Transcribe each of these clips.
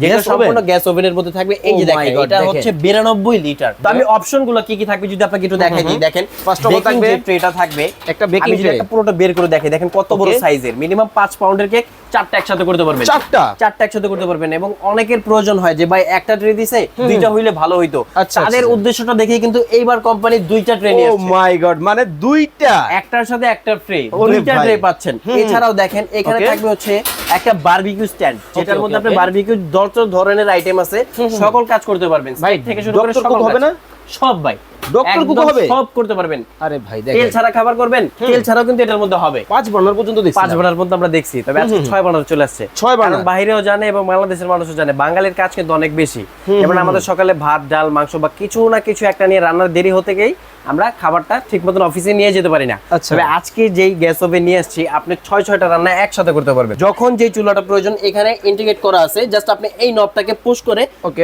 যেটা সম্পূর্ণ গ্যাস ওভেনের মধ্যে থাকবে। এই যে Oh দেখেন এটা হচ্ছে 92 লিটার। তো আমি অপশনগুলো কি কি থাকবে যদি আপনাকে একটু দেখাই দিই। দেখেন ফার্স্ট অফ অল থাকবে ট্রেটা থাকবে একটা বেকিং ট্রে একটা পুরোটা বের করে দেখাই দেখেন কত বড় সাইজের মিনিমাম 5 পাউন্ডের কেক চারটা একসাথে করতে পারবেন। চারটা? চারটা একসাথে করতে পারবেন এবং অনেকের প্রয়োজন হয় যে ভাই একটা ট্রে দিছে দুইটা হইলে ভালো হইতো। আচ্ছা, তাদের আচ্ছা। উদ্দেশ্যটা দেখেই কিন্তু এইবার কোম্পানি দুইটা ট্রে নিয়ে ও মাই গড মানে দুইটা? একটার সাথে একটা ট্রে দুইটা ট্রে পাচ্ছেন। এছাড়াও দেখেন এখানে থাকবে হচ্ছে একটা বারবিকিউ স্ট্যান্ড যেটার মধ্যে আপনি. বারবিকিউ যত ধরনের আইটেম আছে সকল কাজ করতে পারবেন। ভাই, থেকে শুরু করে সকল হবে না? সব ভাই। Cook হবে? সব করতে পারবেন। আরে ভাই তেল ছাড়া খাবার করবেন তেল ছাড়াও কিন্তু এটার মধ্যে হবে। পাঁচ বার্নার পর্যন্ত দেখছি পাঁচ বানার পর্যন্ত আমরা দেখছি। তবে আজকে ছয় বানার চলে আসছে। ছয় বার্নার? বাইরেও জানে এবং বাংলাদেশের মানুষও জানে বাঙালির কাজ কিন্তু অনেক বেশি। যেমন আমাদের সকালে ভাত ডাল মাংস বা কিছু না কিছু একটা নিয়ে রান্নার দেরি হতে গেই আমরা খাবারটা ঠিক মতন অফিসে নিয়ে যেতে পারি না। আচ্ছা। তবে আজকে যেই গ্যাস ওভেন নিয়ে আসছি আপনি ছয় ছয়টা রান্না একসাথে করতে পারবেন। যখন যেই চুলাটা প্রয়োজন এখানে ইন্টিগ্রেট করা আছে জাস্ট আপনি এই নবটাকে পুশ করে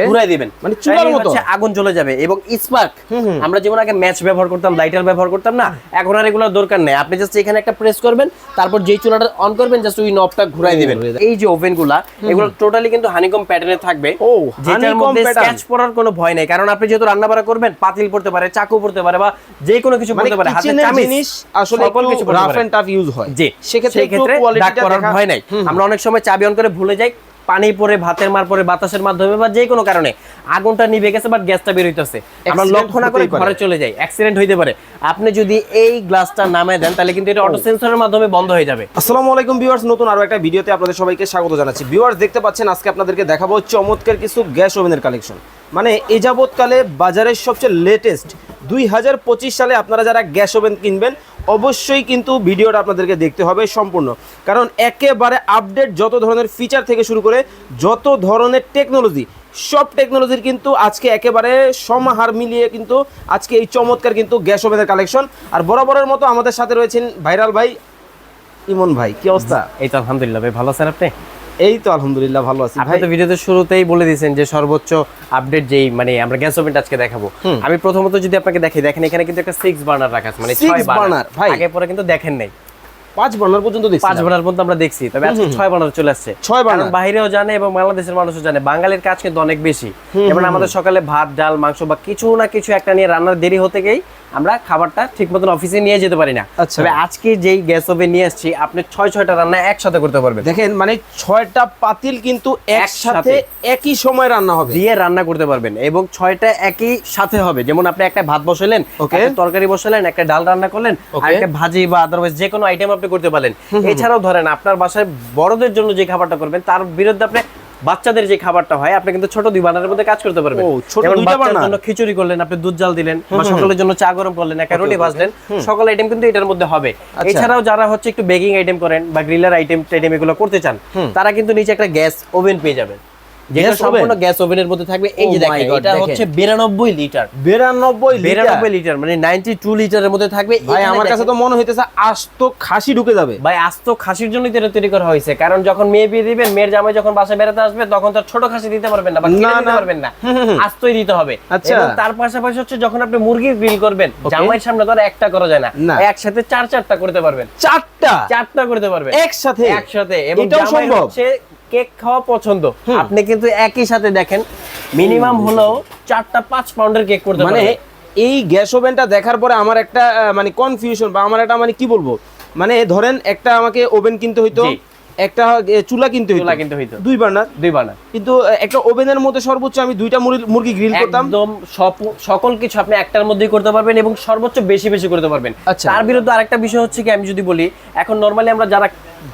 ঘুরাই দিবেন। মানে চুলার মতো? আগুন জ্বলে যাবে এবং স্পার্ক আমরা যেমন আগে ম্যাচ ব্যবহার করতাম লাইটার ব্যবহার করতাম না এখন আর এগুলোর দরকার নেই। আপনি জাস্ট এখানে একটা প্রেস করবেন তারপর যেই চুলাটা অন করবেন জাস্ট ওই নবটা ঘুরাই দিবেন। এই যে ওভেনগুলা এগুলো টোটালি কিন্তু হানিকম প্যাটার্নে থাকবে। ও, যেটার মধ্যে pattern। পড়ার কোনো ভয় নেই কারণ আপনি যেহেতু রান্না বাড়া করবেন পাতিল পড়তে পারে চাকু পড়তে পারে বা যে কোনো কিছু বলতে পড়তে পারে হাতে জিনিস আসলে সকল কিছু রাফ এন্ড টাফ ইউজ হয়। জি একটু সেক্ষেত্রে কোয়ালিটিটা দেখা ভয় নাই। আমরা অনেক সময় চাবি অন করে ভুলে যাই পানি পরে ভাতের মার পরে বাতাসের মাধ্যমে বা যে কোনো কারণে আগুনটা নিভে গেছে বাট গ্যাসটা বের হইতেছে। আমরা লক্ষ্য না করে ঘরে চলে যাই অ্যাক্সিডেন্ট হইতে পারে। আপনি যদি এই গ্লাসটা নামায় দেন তাহলে কিন্তু এটা অটো সেন্সরের মাধ্যমে বন্ধ হয়ে যাবে। আসসালামু আলাইকুম ভিউয়ার্স নতুন আরও একটা ভিডিওতে আপনাদের সবাইকে স্বাগত জানাচ্ছি। ভিউয়ার্স দেখতে পাচ্ছেন আজকে আপনাদেরকে দেখাবো চমৎকার কিছু গ্যাস ওভেনের কালেকশন। মানে এ যাবৎকালে বাজারের সবচেয়ে লেটেস্ট দুই হাজার পঁচিশ সালে আপনারা যারা গ্যাস ওভেন কিনবেন অবশ্যই কিন্তু ভিডিওটা আপনাদেরকে দেখতে হবে সম্পূর্ণ। কারণ একেবারে আপডেট যত ধরনের ফিচার থেকে শুরু করে যত ধরনের টেকনোলজি সব টেকনোলজির কিন্তু আজকে একেবারে সমাহার মিলিয়ে কিন্তু আজকে এই চমৎকার কিন্তু গ্যাস ওভেনের কালেকশন আর বরাবরের মতো আমাদের সাথে রয়েছেন ভাইরাল ভাই ইমন ভাই, কি অবস্থা? এই তো আলহামদুলিল্লাহ ভাই, ভালো আছেন আপনি? এই তো আলহামদুলিল্লাহ ভালো আছি। আপনি তো ভিডিওতে শুরুতেই বলে দিয়েছেন যে সর্বোচ্চ আপডেট যেই মানে আমরা গ্যাস ওভেনটা আজকে দেখাবো। আমি প্রথমত যদি আপনাকে দেখি দেখেন এখানে কিন্তু একটা সিক্স বার্নার রাখা আছে মানে ছয় বার্নার ভাই। আগে পরে কিন্তু দেখেন নাই। পাঁচ বার্নার পর্যন্ত দেখছি পাঁচ বার্নার পর্যন্ত আমরা দেখছি তবে আজকে ছয় বার্নার চলে আসছে। ছয়? কারণ বাইরেও জানে এবং বাংলাদেশের মানুষও জানে বাঙালির কাজ কিন্তু অনেক বেশি। যেমন আমাদের সকালে ভাত ডাল মাংস বা কিছু না কিছু একটা নিয়ে রান্নার দেরি হতে গেই আমরা খাবারটা ঠিক মতন অফিসে নিয়ে যেতে পারি না। আচ্ছা। তবে আজকে যেই গ্যাস ওভেন নিয়ে আসছি আপনি ছয় ছয়টা রান্না একসাথে করতে পারবেন। দেখেন মানে ছয়টা পাতিল কিন্তু একসাথে। একই সময় রান্না হবে। দিয়ে রান্না করতে পারবেন এবং ছয়টা একই সাথে হবে। যেমন আপনি একটা ভাত বসালেন. তরকারি বসালেন একটা ডাল রান্না করলেন আর একটা ভাজি বা আদারওয়াইজ যে কোনো আইটেম আপনি করতে পারলেন। এছাড়াও ধরেন আপনার বাসায় বড়দের জন্য যে খাবারটা করবেন তার বিরুদ্ধে আপনি বাচ্চাদের যে খাবারটা হয় আপনি কিন্তু ছোট দুই বানারের মধ্যে কাজ করতে পারবেন। ছোট দুইটা বানার? জন্য খিচুড়ি করলেন আপনি দুধ জাল দিলেন বা সকালের জন্য চা গরম করলেন একটা রুটি ভাজলেন সকল আইটেম কিন্তু এটার মধ্যে হবে। আচ্ছা। এছাড়াও যারা হচ্ছে একটু বেকিং আইটেম করেন বা গ্রিলার আইটেম টাইটেম এগুলো করতে চান তারা কিন্তু নিচে একটা গ্যাস ওভেন পেয়ে যাবেন। যেটা সম্পূর্ণ গ্যাস ওভেনের মধ্যে থাকবে। এই Oh যে দেখেন এটা হচ্ছে বিরানব্বই লিটার। বিরানব্বই লিটার? বিরানব্বই লিটার মানে নাইনটি টু লিটারের মধ্যে থাকবে। ভাই আমার কাছে তো মনে হইতেছে আস্ত খাসি ঢুকে যাবে। ভাই আস্ত খাসির জন্যই এটা তৈরি করা হয়েছে। কারণ যখন মেয়ে বিয়ে দিবেন মেয়ের জামাই যখন বাসায় বেড়াতে আসবে তখন তার ছোট খাসি দিতে পারবেন না বা দিতে পারবেন না। আস্তই দিতে হবে। আচ্ছা। এবং তার পাশাপাশি হচ্ছে যখন আপনি মুরগি গ্রিল করবেন জামাইয়ের সামনে তো আর একটা করা যায় না। একসাথে চার চারটা করতে পারবেন। চারটা? চারটা করতে পারবেন। একসাথে? একসাথে। এবং এটাও সম্ভব? হচ্ছে কেক খাওয়া পছন্দ। আপনি কিন্তু একই সাথে দেখেন মিনিমাম হলেও চারটা পাঁচ পাউন্ডের কেক করতে মানে এই গ্যাস ওভেনটা দেখার পরে আমার একটা মানে কনফিউশন বা আমার একটা মানে কি বলব? মানে ধরেন একটা আমাকে ওভেন কিনতে হইতো একটা চুলা কিনতে হইতো। কিনতে হইতো। দুই বার্নার। দুই বানার কিন্তু একটা ওভেনের মধ্যে সর্বোচ্চ আমি দুইটা মুরগি- মুরগি গ্রিল করতাম। একদম সকল কিছু আপনি একটার মধ্যেই করতে পারবেন এবং সর্বোচ্চ বেশি বেশি করতে পারবেন। আচ্ছা। তার বিরুদ্ধে আরেকটা বিষয় হচ্ছে কি আমি যদি বলি এখন নরমালি আমরা যারা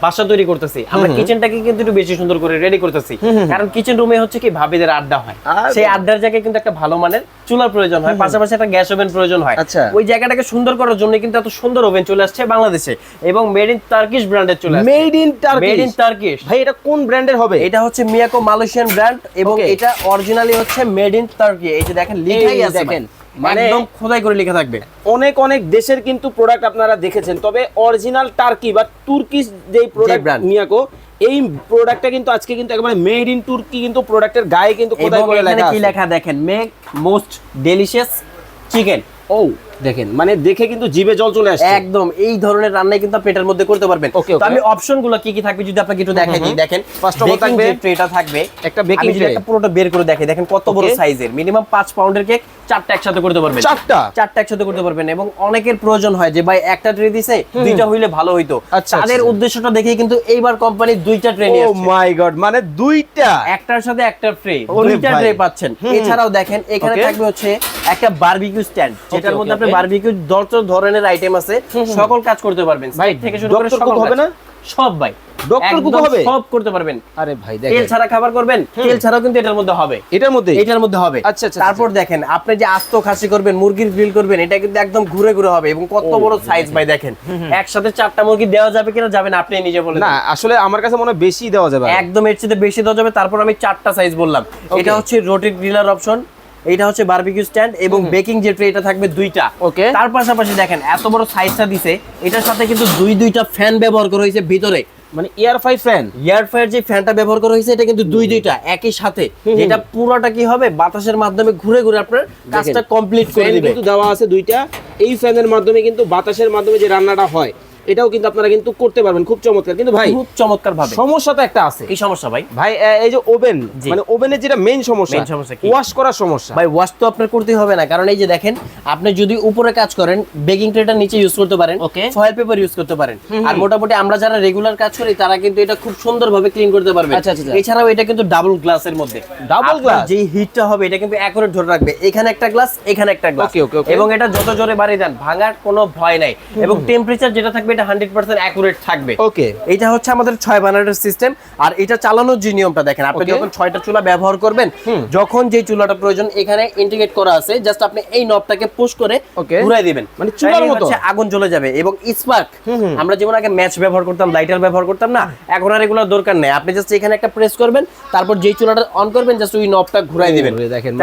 বাসা তৈরি করতেছি। আমরা কিচেনটাকে কিন্তু একটু বেশি সুন্দর করে রেডি করতেছি। কারণ কিচেন রুমে হচ্ছে কি ভাবিদের আড্ডা হয়। সেই আড্ডার জায়গায় কিন্তু একটা ভালো মানের চুলার প্রয়োজন হয় পাশাপাশি একটা গ্যাস ওভেন প্রয়োজন হয়। আচ্ছা। ওই জায়গাটাকে সুন্দর করার জন্য কিন্তু এত সুন্দর ওভেন চলে আসছে বাংলাদেশে এবং মেড ইন টার্কিশ ব্র্যান্ডের চলে আসছে। Made in Turkey made in Turkish ভাই এটা কোন ব্র্যান্ডের হবে? এটা হচ্ছে মিয়াকো মালয়েশিয়ান ব্র্যান্ড এবং এটা অরিজিনালি হচ্ছে মেড ইন টার্কি এই যে দেখেন লিখাই আছে দেখেন, একদম খোদাই করে লেখা থাকবে। অনেক অনেক দেশের কিন্তু প্রোডাক্ট আপনারা দেখেছেন তবে অরিজিনাল টার্কি বা তুর্কিশ যেই প্রোডাক্ট। মিয়াকো এই প্রোডাক্টটা কিন্তু আজকে কিন্তু একেবারে মেড ইন তুর্কি কিন্তু প্রোডাক্টের গায়ে কিন্তু খোদাই করে লেখা লেখা কি লেখা দেখেন? মেক মোস্ট ডেলিশিয়াস চিকেন ও দেখেন মানে দেখে কিন্তু জিভে জল চলে আসছে। একদম এই ধরনের রান্নাই কিন্তু আপনি এটার মধ্যে করতে পারবেন। তো আমি অপশনগুলো কি কি থাকবে যদি আপনাকে একটু দেখাই দিই দেখেন of all baking থাকবে ট্রেটা থাকবে একটা যদি tray। একটা পুরোটা বের করে দেখাই দেখেন কত বড় সাইজের। মিনিমাম 5 পাউন্ডের কেক চারটা একসাথে করতে পারবেন। চারটা? চারটা একসাথে করতে পারবেন এবং অনেকের প্রয়োজন হয় যে ভাই একটা ট্রে দিছে দুইটা হইলে ভালো হইতো। আচ্ছা, তাদের আচ্ছা। উদ্দেশ্যটা দেখে কিন্তু এইবার কোম্পানি দুইটা ট্রে নিয়ে আসছে। ও মাই গড মানে দুইটা? একটার সাথে একটা ট্রে দুইটা ট্রে পাচ্ছেন। এছাড়াও দেখেন এখানে থাকবে হচ্ছে একটা বারবিকিউ স্ট্যান্ড যেটার মধ্যে আপনি বারবিকিউ যত ধরনের আইটেম আছে। সকল কাজ করতে পারবেন। ভাই, থেকে শুরু করে সকল হবে না? সব ভাই. Cook একদম হবে? সব করতে পারবেন। আরে ভাই দেখেন। তেল ছাড়া খাবার করবেন তেল ছাড়াও কিন্তু এটার মধ্যে হবে। এটার মধ্যে? এটার মধ্যে হবে। আচ্ছা, আচ্ছা, তারপর দেখেন আপনি যে আস্ত খাসি করবেন মুরগির গ্রিল করবেন এটা কিন্তু একদম ঘুরে ঘুরে হবে এবং কত বড় সাইজ ভাই দেখেন। একসাথে চারটা মুরগি দেওয়া যাবে কিনা যাবে না আপনি নিজে বলেন না আসলে আমার কাছে মনে হয় বেশি দেওয়া যাবে। একদম এর চেয়ে বেশি দেওয়া যাবে তারপর আমি চারটা সাইজ বললাম। এটা হচ্ছে রোটি গ্রিলার অপশন এটা হচ্ছে বারবিকিউ স্ট্যান্ড এবং বেকিং যে ট্রে এটা থাকবে দুইটা। Okay. তার পাশাপাশি দেখেন এত বড় সাইজটা দিছে এটার সাথে কিন্তু দুই দুইটা ফ্যান ব্যবহার করা হয়েছে ভিতরে। মানে air fry fan air fryer যে ফ্যানটা ব্যবহার করা হয়েছে এটা কিন্তু দুই দুইটা একই সাথে। এটা পুরোটা কি হবে? বাতাসের মাধ্যমে ঘুরে ঘুরে আপনার কাজটা কমপ্লিট করে দিবে। কিন্তু দেওয়া আছে দুইটা। এই ফ্যানের মাধ্যমে কিন্তু বাতাসের মাধ্যমে যে রান্নাটা হয় এটাও কিন্তু আপনারা কিন্তু করতে পারবেন খুব চমৎকার। কিন্তু ভাই খুব চমৎকার ভাবে সমস্যা তো একটা আছে। কি সমস্যা ভাই? ভাই এই যে ওভেন মানে ওভেনের যেটা মেইন সমস্যা Main সমস্যা কি? ওয়াশ করার সমস্যা। ভাই ওয়াশ তো আপনার করতে হবে না কারণ এই যে দেখেন আপনি যদি উপরে কাজ করেন বেকিং ট্রেটা নিচে ইউজ করতে পারেন Okay. ফয়েল পেপার ইউজ করতে পারেন। আর মোটামুটি আমরা যারা রেগুলার কাজ করি তারা কিন্তু এটা খুব সুন্দরভাবে ক্লিন করতে পারবে। আচ্ছা, আচ্ছা, আচ্ছা। এছাড়াও এটা কিন্তু ডাবল গ্লাসের মধ্যে। Double glass? যে হিটটা হবে এটা কিন্তু অ্যাকুরেট ধরে রাখবে। এখানে একটা গ্লাস এখানে একটা গ্লাস okay, okay. এবং এটা যত জোরে বাড়িয়ে দেন ভাঙার কোনো ভয় নাই। এবং টেম্পারেচার যেটা থাকবে এটা হান্ড্রেড পার্সেন্ট অ্যাকুরেট থাকবে। ওকে এটা হচ্ছে আমাদের ছয় বানারের সিস্টেম আর এটা চালানোর যে নিয়মটা দেখেন আপনি যখন ছয়টা চুলা ব্যবহার করবেন যখন যে চুলাটা প্রয়োজন এখানে ইন্টিগ্রেট করা আছে জাস্ট আপনি এই নবটাকে পুশ করে ঘুরাই দিবেন। মানে চুলার মতো? আগুন জ্বলে যাবে এবং স্পার্ক আমরা যেমন আগে ম্যাচ ব্যবহার করতাম লাইটার ব্যবহার করতাম না এখন আর এগুলোর দরকার নেই। আপনি জাস্ট এখানে একটা প্রেস করবেন তারপর যেই চুলাটা অন করবেন জাস্ট ওই নবটা ঘুরাই দিবেন।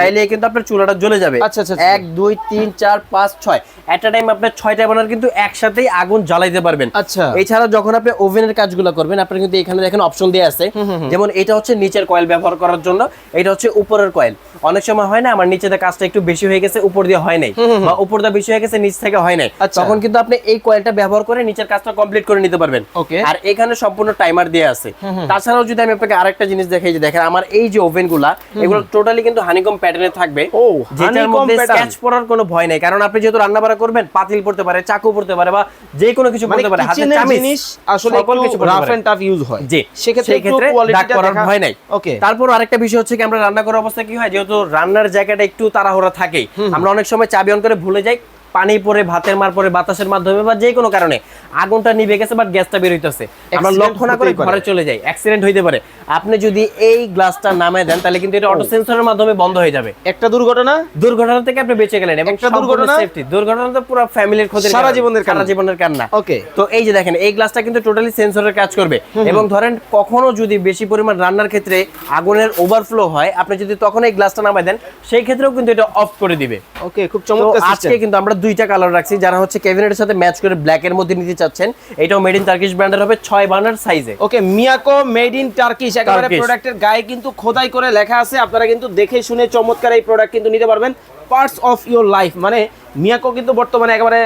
তাইলে কিন্তু আপনার চুলাটা জ্বলে যাবে। আচ্ছা, আচ্ছা, আচ্ছা। এক দুই তিন চার পাঁচ ছয়। এট টাইম আপনার ছয়টা বানার কিন্তু একসাথেই আগুন জ্বালাইতে পারবেন। আচ্ছা। এছাড়া যখন আপনি ওভেনের কাজগুলো করবেন আপনার কিন্তু এখানে দেখেন অপশন দেওয়া আছে। যেমন এটা হচ্ছে নিচের কয়েল ব্যবহার করার জন্য এটা হচ্ছে উপরের কয়েল অনেক সময় হয় না আমার নিচে দিয়ে কাজটা একটু বেশি হয়ে গেছে উপর দিয়ে হয় নাই। বা উপর দিয়ে বেশি হয়ে গেছে নিচ থেকে হয় নাই। আচ্ছা। তখন কিন্তু আপনি এই কয়েলটা ব্যবহার করে নিচের কাজটা কমপ্লিট করে নিতে পারবেন। Okay. আর এখানে সম্পূর্ণ টাইমার দেওয়া আছে। তাছাড়াও যদি আমি আপনাকে আরেকটা জিনিস দেখাই যে দেখেন আমার এই যে ওভেনগুলা এগুলো টোটালি কিন্তু হানিকম প্যাটার্নে থাকবে। ও, যেটার মধ্যে স্ক্যাচ পড়ার কোনো ভয় নাই। কারণ আপনি যেহেতু রান্না বাড়া করবেন পাতিল পড়তে পারে চাকু পড়তে পারে বা যে কোনো কিছু পড়তে পারে হাতে জিনিস আসলে সকল কিছু রাফ এন্ড টাফ ইউজ হয়। জি সেক্ষেত্রে ক্ষেত্রে দাগ ভয় নাই। ওকে তারপর আরেকটা বিষয় হচ্ছে কি আমরা রান্না করার অবস্থা কি হয় যেহেতু রান্নার জায়গাটা একটু তাড়াহুড়া থাকে আমরা অনেক সময় চাবি অন করে ভুলে যাই পানি পরে ভাতের মার পরে বাতাসের মাধ্যমে বা যে কোনো কারণে আগুনটা নিভে গেছে বাট গ্যাসটা বের হইতেছে। আমরা লক্ষ্য না করে ঘরে চলে যাই। অ্যাক্সিডেন্ট হইতে পারে। আপনি যদি এই গ্লাসটা নামায় দেন তাহলে কিন্তু এটা অটো সেন্সরের মাধ্যমে বন্ধ হয়ে যাবে। একটা দুর্ঘটনা? দুর্ঘটনা থেকে আপনি বেঁচে গেলেন এবং একটা দুর্ঘটনা? সেফটি দুর্ঘটনা তো পুরো ফ্যামিলির ক্ষতি সারা জীবনের সারা জীবনের কান্না ওকে তো এই যে দেখেন এই গ্লাসটা কিন্তু টোটালি সেন্সরের কাজ করবে। এবং ধরেন কখনো যদি বেশি পরিমাণ রান্নার ক্ষেত্রে আগুনের ওভারফ্লো হয় আপনি যদি তখন এই গ্লাসটা নামায় দেন সেই ক্ষেত্রেও কিন্তু এটা অফ করে দিবে। ওকে খুব চমৎকার আজকে কিন্তু আমরা দুইটা কালার রাখছি যারা হচ্ছে ক্যাবিনেটের সাথে ম্যাচ করে ব্ল্যাক এর মধ্যে নিতে চাচ্ছেন এটাও মেড ইন টার্কিশ ব্র্যান্ডের হবে ছয় বার্নার সাইজে okay Miyako made in Turkish একেবারে। প্রোডাক্টের গায়ে কিন্তু খোদাই করে লেখা আছে আপনারা কিন্তু দেখে শুনে চমৎকার এই প্রোডাক্ট কিন্তু নিতে পারবেন পার্টস অফ ইওর লাইফ মানে মিয়াকো কিন্তু বর্তমানে একেবারে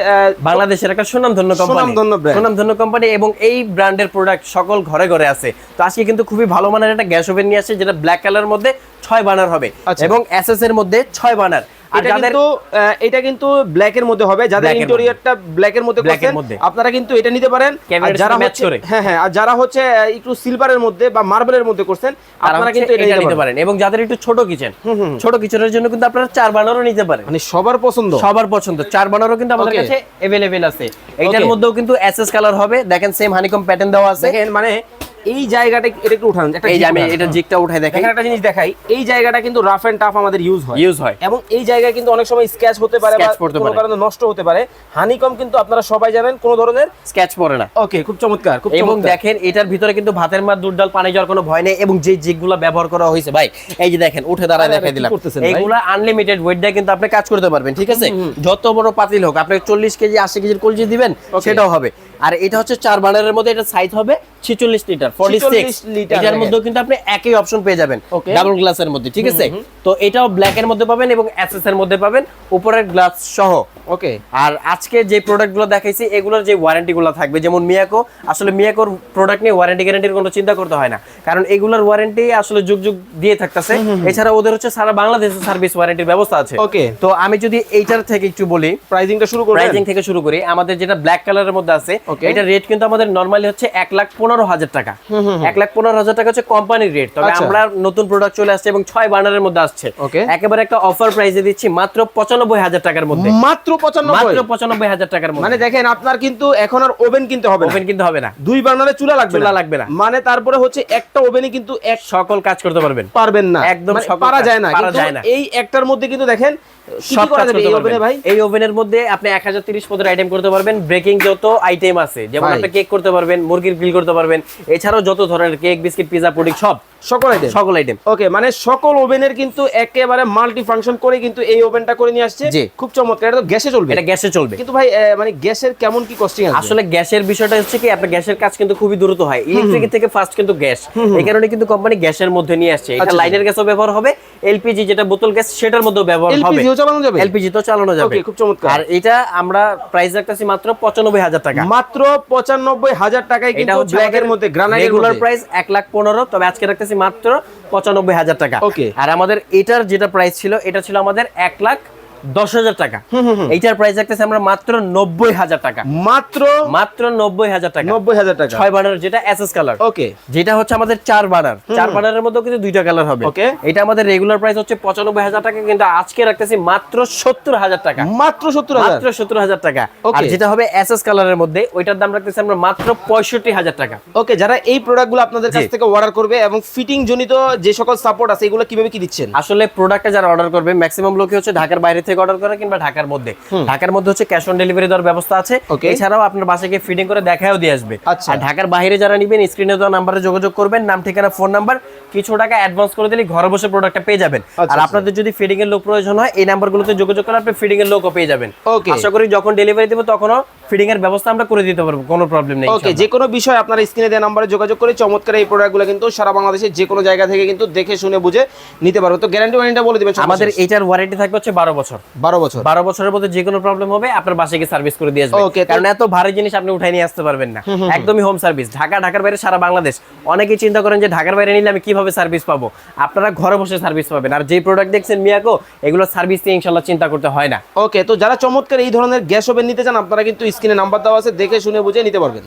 বাংলাদেশের একটা সুনামধন্য কোম্পানি সুনামধন্য কোম্পানি এবং এই ব্র্যান্ডের প্রোডাক্ট সকল ঘরে ঘরে আছে। তো আজকে কিন্তু খুবই ভালো মানের একটা গ্যাস ওভেন নিয়ে আসছে যেটা ব্ল্যাক কালার মধ্যে ছয় বানার হবে আচ্ছা। এবং এসএস এর মধ্যে ছয় বানার এটা যাদের কিন্তু আহ, এটা কিন্তু ব্ল্যাক এর মধ্যে হবে যাদের Black এর ইন্টেরিয়রটা ব্ল্যাক এর মধ্যে Black এর করছেন মধ্যে। আপনারা কিন্তু এটা নিতে পারেন আর Cabinet-এর যারা সাথে match হচ্ছে করে। হ্যাঁ হ্যাঁ আর যারা হচ্ছে আহ, একটু সিলভারের মধ্যে বা মার্বেলের মধ্যে করছেন তারা আপনারা কিন্তু কিন্তু এটা নিতে পারেন পারেন এবং যাদের একটু ছোট কিচেন ছোট কিচেনের জন্য কিন্তু আপনারা চার বানারও নিতে পারেন মানে সবার পছন্দ সবার পছন্দ চার বানারও কিন্তু আমাদের Okay. কাছে अवेलेबल আছে এইটার Okay. মধ্যেও কিন্তু এসএস কালার হবে দেখেন সেম হানিকম প্যাটার্ন দেওয়া আছে দেখেন মানে এই জায়গাটা এটা একটু উঠান? একটা এই আমি এটা জিকটা উঠাই দেখেন একটা জিনিস দেখাই। এই জায়গাটা কিন্তু রাফ এন্ড টাফ আমাদের ইউজ হয়। ইউজ হয়। এবং এই জায়গায় কিন্তু অনেক সময় স্ক্র্যাচ হতে পারে বা কোনো কারণে নষ্ট হতে পারে। হানিকম কিন্তু আপনারা সবাই জানেন কোন ধরনের স্কেচ পড়ে না। ওকে খুব চমৎকার খুব এবং দেখেন এটার ভিতরে কিন্তু ভাতের মার দুধ ডাল পানি যাওয়ার কোনো ভয় নেই এবং যে জিগগুলো ব্যবহার করা হয়েছে ভাই এই যে দেখেন উঠে দাঁড়ায় দেখাই দিলাম? এইগুলা আনলিমিটেড ওয়েট দিয়ে কিন্তু আপনি কাজ করতে পারবেন ঠিক আছে? যত বড় পাতিল হোক আপনি চল্লিশ কেজি আশি কেজির কলজি দিবেন সেটাও হবে। আর এটা হচ্ছে চার বানারের মধ্যে এটা সাইজ হবে ছিচল্লিশ লিটার 46 সিক্স লিটার এটার মধ্যেও কিন্তু আপনি একই অপশন পেয়ে যাবেন। ডাবল গ্লাসের মধ্যে ঠিক আছে? তো এটাও ব্ল্যাক এর মধ্যে পাবেন এবং এসএস এর মধ্যে পাবেন উপরের গ্লাস সহ। ওকে আর আজকে যে প্রোডাক্টগুলো দেখাইছি এগুলোর যে ওয়ারেন্টি গুলো থাকবে যেমন মিয়াকো আসলে মিয়াকোর প্রোডাক্ট নিয়ে ওয়ারেন্টি গ্যারান্টির কোনো চিন্তা করতে হয় না। কারণ এগুলোর ওয়ারেন্টি আসলে যুগ যুগ দিয়ে থাকতেছে। এছাড়া ওদের হচ্ছে সারা বাংলাদেশে সার্ভিস ওয়ারেন্টির ব্যবস্থা আছে। Okay. তো আমি যদি এইটার থেকে একটু বলি প্রাইজিংটা শুরু করবেন? প্রাইজিং থেকে শুরু করি আমাদের যেটা ব্ল্যাক কালারের মধ্যে আছে. এটা রেট কিন্তু আমাদের নর্মালি হচ্ছে এক লাখ পনেরো হাজার টাকা। এক লাখ পনেরো হাজার টাকা হচ্ছে কোম্পানির রেট তবে আচ্ছা। আমরা নতুন প্রোডাক্ট চলে আসছে এবং ছয় বানারের মধ্যে আসছে। একেবারে একটা অফার প্রাইসে দিচ্ছি মাত্র পঁচানব্বই হাজার টাকার মধ্যে। মাত্র পঁচানব্বই? মাত্র পঁচানব্বই হাজার টাকার মধ্যে। মানে দেখেন আপনার কিন্তু এখন আর ওভেন কিনতে হবে ওভেন কিন্তু হবে না। দুই বার্নারে চুলা লাগবে চুলা লাগবে না। মানে তারপরে হচ্ছে একটা ওভেনে কিন্তু এক সকল কাজ করতে পারবেন। পারবেন না। একদম মানে পারা যায় না। পারা যায় না। এই একটার মধ্যে কিন্তু দেখেন সব কাজ করতে এই পারবেন। ভাই? এই ওভেনের মধ্যে আপনি এক হাজার তিরিশ পদের আইটেম করতে পারবেন। ব্রেকিং যত আইটেম আছে যেমন আপনি কেক করতে পারবেন মুরগির গ্রিল করতে পারবেন এছাড়াও যত ধরনের কেক বিস্কিট পিজা পুডিং সব। সকল আইটেম সকল আইটেম ওকে মানে সকল ওভেনের কিন্তু একেবারে মাল্টি ফাংশন করে কিন্তু এই ওভেনটা করে নিয়ে আসছে। খুব চমৎকার এটা তো গ্যাসে চলবে। এটা গ্যাসে চলবে। কিন্তু ভাই মানে গ্যাসের কেমন কি কস্টিং আছে? আসলে গ্যাসের বিষয়টা হচ্ছে কি আপনার গ্যাসের কাজ কিন্তু খুবই দ্রুত হয়। ইলেকট্রিক থেকে ফার্স্ট কিন্তু গ্যাস। এই কারণে কিন্তু কোম্পানি গ্যাসের মধ্যে নিয়ে আসছে। এটা আচ্ছা। লাইনের গ্যাসও ব্যবহার হবে এলপিজি যেটা বোতল গ্যাস সেটার মধ্যেও ব্যবহার হবে। এলপিজিও চালানো যাবে? এলপিজি তো চালানো যাবে। Okay, খুব চমৎকার। আর এটা আমরা প্রাইস রাখতেছি মাত্র পঁচানব্বই হাজার টাকা। মাত্র পঁচানব্বই হাজার টাকায় এটা কিন্তু হচ্ছে ব্ল্যাকের মধ্যে গ্রানাইটের রেগুলার প্রাইস এক লাখ পনেরো তবে আজকে রাখতেছি মাত্র পঁচানব্বই হাজার টাকা. আর আমাদের এটার যেটা প্রাইস ছিল এটা ছিল আমাদের এক লাখ দশ হাজার টাকা। এইটার প্রাইস রাখতেছি আমরা মাত্র নব্বই হাজার টাকা। মাত্র মাত্র নব্বই হাজার টাকা। নব্বই হাজার টাকা। ছয় যেটা এসএস কালার ওকে। যেটা হচ্ছে আমাদের চার চার মধ্যে কিন্তু দুইটা কালার হবে। Okay. এটা আমাদের রেগুলার প্রাইস হচ্ছে পঁচানব্বই হাজার টাকা কিন্তু আজকে রাখতেছি মাত্র সত্তর হাজার টাকা। মাত্র সত্তর মাত্র সত্তর হাজার টাকা. আর যেটা হবে এসএস কালারের মধ্যে ওইটার দাম রাখতেছি আমরা মাত্র পঁয়ষট্টি হাজার টাকা। ওকে যারা এই প্রোডাক্টগুলো আপনাদের কাছ থেকে অর্ডার করবে এবং ফিটিং জনিত যে সকল সাপোর্ট আছে এগুলো কীভাবে কি দিচ্ছেন? আসলে প্রোডাক্টটা যারা অর্ডার করবে ম্যাক্সিমাম লোকে হচ্ছে ঢাকার বাইরে থেকে অর্ডার করে কিংবা ঢাকার মধ্যে। ঢাকার মধ্যে হচ্ছে ক্যাশ অন ডেলিভারি দেওয়ার ব্যবস্থা আছে। এছাড়াও আপনার গিয়ে ফিটিং করে দেখাও দিয়ে আসবে। আচ্ছা। আর ঢাকার বাইরে যারা নিবেন স্ক্রিনে দেওয়া নাম্বারে যোগাযোগ করবেন নাম ঠিকানা ফোন নাম্বার কিছু টাকা অ্যাডভান্স করে দিলে ঘরে বসে প্রোডাক্টটা পেয়ে যাবেন। আচ্ছা, আর আচ্ছা। আপনাদের যদি ফিডিং এর লোক প্রয়োজন হয় এই নাম্বারগুলোতে যোগাযোগ করে আপনি ফিডিং এর লোকও পেয়ে যাবেন। আশা করি যখন ডেলিভারি দেবো তখনও ফিডিং এর ব্যবস্থা আমরা করে দিতে পারব কোনো প্রবলেম নেই ওকে। যে কোনো বিষয় আপনার স্ক্রিনে দেওয়া নাম্বারে যোগাযোগ করে চমৎকার এই প্রোডাক্টগুলো কিন্তু সারা বাংলাদেশের যে কোনো জায়গা থেকে কিন্তু দেখে শুনে বুঝে নিতে পারব। তো গ্যারান্টি ওয়ারেন্টিটা বলে দিবেন আমাদের এইটার ওয়ারেন্টি থাকবে হচ্ছে বারো বছর। বারো বছর। বারো বছরের মধ্যে যে কোনো প্রবলেম হবে আপনার বাসায় গিয়ে সার্ভিস করে দিয়ে আসবে। কারণ এত ভারী জিনিস আপনি উঠাই নিয়ে আসতে পারবেন না। একদমই হোম সার্ভিস ঢাকা ঢাকার বাইরে সারা বাংলাদেশ। অনেকেই চিন্তা করেন যে ঢাকার বাইরে নিলে আমি কীভাবে সার্ভিস পাবো? আপনারা ঘরে বসে সার্ভিস পাবেন। আর যে প্রোডাক্ট দেখছেন মিয়াকো এগুলো সার্ভিস নিয়ে ইনশাল্লাহ চিন্তা করতে হয় না। ওকে তো যারা চমৎকার এই ধরনের গ্যাস ওভেন নিতে চান আপনারা কিন্তু স্ক্রিনে নাম্বার দেওয়া আছে দেখে শুনে বুঝে নিতে পারবেন।